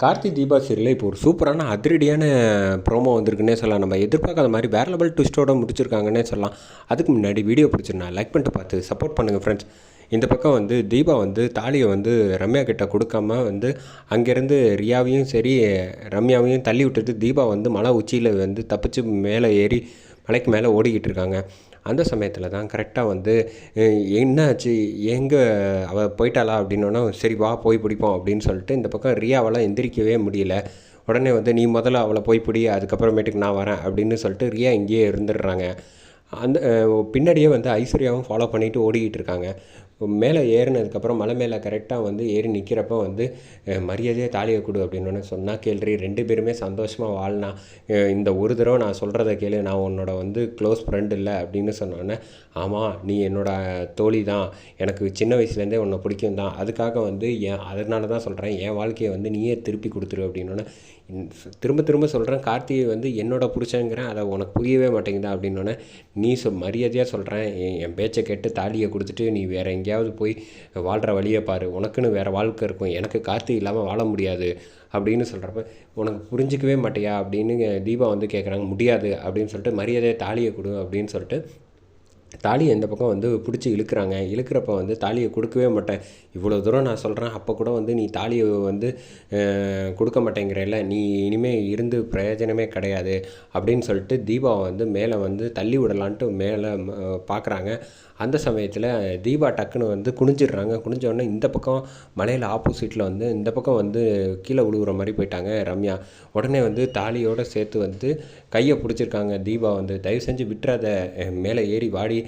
கார்த்தி தீபா சீரியலில் இப்போ ஒரு சூப்பரான அதிரடியான ப்ரோமோ வந்திருக்குன்னே சொல்லலாம். நம்ம எதிர்பார்க்காத மாதிரி வேற லெவல் ட்விஸ்ட்டோட முடிச்சிருக்காங்கன்னே சொல்லலாம். அதுக்கு முன்னாடி வீடியோ பிடிச்சிருந்தா லைக் பண்ணிட்டு பார்த்து சப்போர்ட் பண்ணுங்கள் ஃப்ரெண்ட்ஸ் இந்த பக்கம் வந்து தீபா வந்து தாலியை வந்து ரம்யா கிட்ட கொடுக்காம வந்து அங்கேருந்து ரியாவையும் சரி ரம்யாவையும் தள்ளி விட்டுட்டு தீபா வந்து மலை உச்சியில் வந்து தப்பிச்சு மேலே ஏறி மலைக்கு மேலே ஓடிக்கிட்டு இருக்காங்க. அந்த சமயத்தில் தான் கரெக்டாக வந்து என்னாச்சு? எங்கே அவள் போயிட்டாளா? அப்படின்னோன்னா சரி வா போய் பிடிப்போம் அப்படின்னு சொல்லிட்டு இந்த பக்கம் ரியாவெல்லாம் எந்திரிக்கவே முடியல. உடனே வந்து நீ முதல்ல அவளை போய் பிடி அதுக்கப்புறமேட்டுக்கு நான் வரேன் அப்படின்னு சொல்லிட்டு ரியா இங்கேயே இருந்துடுறாங்க. அந்த பின்னாடியே வந்து ஐஸ்வர்யாவும் ஃபாலோ பண்ணிட்டு ஓடிக்கிட்டு இருக்காங்க. மேலே ஏறினதுக்கப்புறம் மலை மேலே கரெக்டாக வந்து ஏறி நிற்கிறப்ப வந்து மரியாதையாக தாலியை கொடு அப்படின்னு சொன்னால் கேள்றி ரெண்டு பேருமே சந்தோஷமாக வாழ்னா இந்த ஒரு தடவை நான் சொல்கிறத கேளு நான் உன்னோட வந்து க்ளோஸ் ஃப்ரெண்ட் இல்லை அப்படின்னு சொன்னோன்னே ஆமாம் நீ என்னோட தோழி தான். எனக்கு சின்ன வயசுலேருந்தே உன்னை பிடிக்கும் தான். அதுக்காக வந்து என் அதனால தான் சொல்கிறேன் என் வாழ்க்கையை வந்து நீயே திருப்பி கொடுத்துரு அப்படின்னோடனே திரும்ப திரும்ப சொல்கிறேன் கார்த்திகை வந்து என்னோட பிடிச்சங்கிறேன். அதை உனக்கு புரியவே மாட்டேங்குதா? அப்படின்னோடனே நீ சொ மரியாதையாக சொல்கிறேன் என் பேச்சை கேட்டு தாலியை கொடுத்துட்டு நீ வேறு எங்கேயாவது போய் வாழ்கிற வழியை பாரு. உனக்குன்னு வேறு வாழ்க்கை இருக்கும். எனக்கு கார்த்தி இல்லாமல் வாழ முடியாது. அப்படின்னு சொல்கிறப்ப உனக்கு புரிஞ்சிக்கவே மாட்டியா? அப்படின்னு தீபா வந்து கேட்குறாங்க முடியாது. அப்படின்னு சொல்லிட்டு மரியாதையை தாலியை கொடு. அப்படின்னு சொல்லிட்டு தாலியை இந்த பக்கம் வந்து பிடிச்சி இழுக்கிறாங்க. இழுக்கிறப்ப வந்து தாலியை கொடுக்கவே மாட்டேன். இவ்வளோ தூரம் நான் சொல்கிறேன் அப்போ கூட வந்து நீ தாலியை வந்து கொடுக்க மாட்டேங்கிறல்ல நீ இனிமேல் இருந்து பிரயோஜனமே கிடையாது. அப்படின்னு சொல்லிட்டு தீபாவை வந்து மேலே வந்து தள்ளி விடலான்ட்டு மேலே பார்க்குறாங்க அந்த சமயத்தில் தீபா டக்குன்னு வந்து குனிஞ்சிடுறாங்க. குனிஞ்சோடனே இந்த பக்கம் மலையில் ஆப்போசிட்டில் வந்து இந்த பக்கம் வந்து கீழே விழுகுற மாதிரி போயிட்டாங்க ரம்யா. உடனே வந்து தாலியோடு சேர்த்து வந்து கையை பிடிச்சிருக்காங்க தீபா வந்து. தயவு செஞ்சு விட்டுறாத மேலே ஏறி வாடி.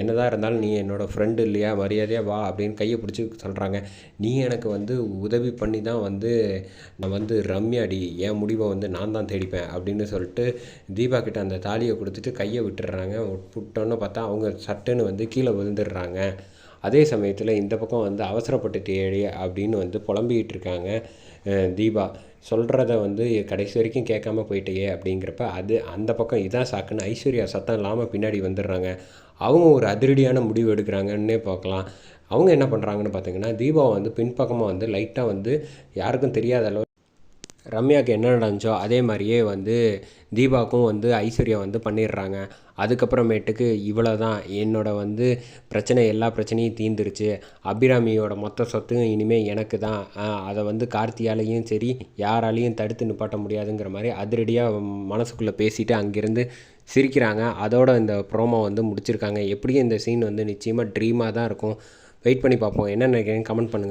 என்னதான் இருந்தாலும் நீ என்னோட ஃப்ரெண்டு இல்லையா? மரியாதையாக வா அப்படின்னு கையை பிடிச்சி சொல்கிறாங்க நீ எனக்கு வந்து உதவி பண்ணி தான் வந்து நான் வந்து ரம்யாடி என் முடிவை வந்து நான் தான் தேடிப்பேன் அப்படின்னு சொல்லிட்டு தீபா கிட்ட அந்த தாலியை கொடுத்துட்டு கையை விட்டுடுறாங்க. விட்டோன்னு பார்த்தா அவங்க சட்டுன்னு வந்து கீழே விழுந்துடுறாங்க. அதே சமயத்தில் இந்த பக்கம் வந்து அவசரப்பட்டு தேடி அப்படின்னு வந்து புலம்பிக்கிட்டு இருக்காங்க தீபா. சொல்கிறத வந்து கடைசி வரைக்கும் கேட்காம போயிட்டே அப்படிங்கிறப்ப அது அந்த பக்கம் இதான் சாக்குன்னு ஐஸ்வர்யா சத்தம் இல்லாமல் பின்னாடி வந்துடுறாங்க. அவங்க ஒரு அதிரடியான முடிவு எடுக்கிறாங்கன்னே பார்க்கலாம். அவங்க என்ன பண்ணுறாங்கன்னு பார்த்தீங்கன்னா தீபா வந்து பின்பக்கமாக வந்து லைட்டாக வந்து யாருக்கும் தெரியாத அளவு ரம்யாவுக்கு என்ன நடந்துச்சோ அதே மாதிரியே வந்து தீபாவுக்கும் வந்து ஐஸ்வர்யா வந்து பண்ணிடுறாங்க. அதுக்கப்புறமேட்டுக்கு இவ்வளோ தான் என்னோட வந்து பிரச்சனை எல்லா பிரச்சனையும் தீந்துருச்சு அபிராமியோட மொத்த சொத்தும் இனிமேல் எனக்கு தான். அதை வந்து கார்த்தியாலையும் சரி யாராலையும் தடுத்து நிப்பாட்ட முடியாதுங்கிற மாதிரி அதிரடியாக மனசுக்குள்ளே பேசிட்டு அங்கேருந்து சிரிக்கிறாங்க. அதோட இந்த ப்ரோமோ வந்து முடிச்சிருக்காங்க. எப்படியும் இந்த சீன் வந்து நிச்சயமாக ட்ரீமாக தான் இருக்கும். வெயிட் பண்ணி பார்ப்போம். என்ன நினைக்கிறீங்க கமெண்ட் பண்ணுங்கள்